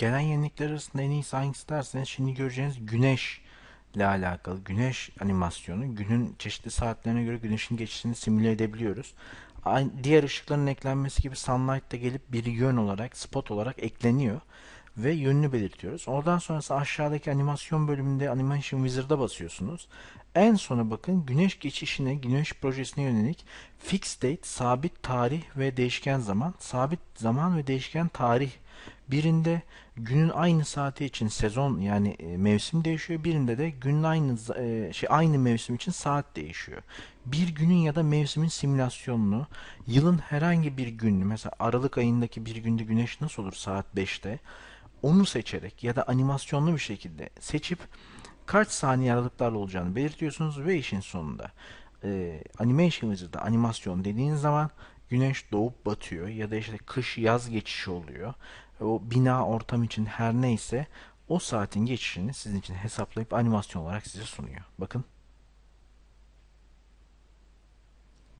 gelen yenilikler arasında en iyisi hangisi derseniz şimdi göreceğiniz güneş ile alakalı güneş animasyonu günün çeşitli saatlerine göre güneşin geçişini simüle edebiliyoruz. Diğer ışıkların eklenmesi gibi sunlight da gelip bir yön olarak spot olarak ekleniyor ve yönünü belirtiyoruz. Oradan sonrası aşağıdaki animasyon bölümünde Animation Wizard'a basıyorsunuz. En sona bakın güneş geçişine, güneş projesine yönelik fixed date, sabit tarih ve değişken zaman, sabit zaman ve değişken tarih birinde günün aynı saati için sezon yani e, mevsim değişiyor. Birinde de günün aynı e, şey aynı mevsim için saat değişiyor. Bir günün ya da mevsimin simülasyonunu yılın herhangi bir günü mesela Aralık ayındaki bir günde güneş nasıl olur saat 5'te onu seçerek ya da animasyonlu bir şekilde seçip kaç saniye aralıklarla olacağını belirtiyorsunuz ve işin sonunda e, Animation Wizard'da animasyon dediğiniz zaman güneş doğup batıyor ya da işte kış yaz geçişi oluyor. O bina ortam için her neyse o saatin geçişini sizin için hesaplayıp animasyon olarak size sunuyor. Bakın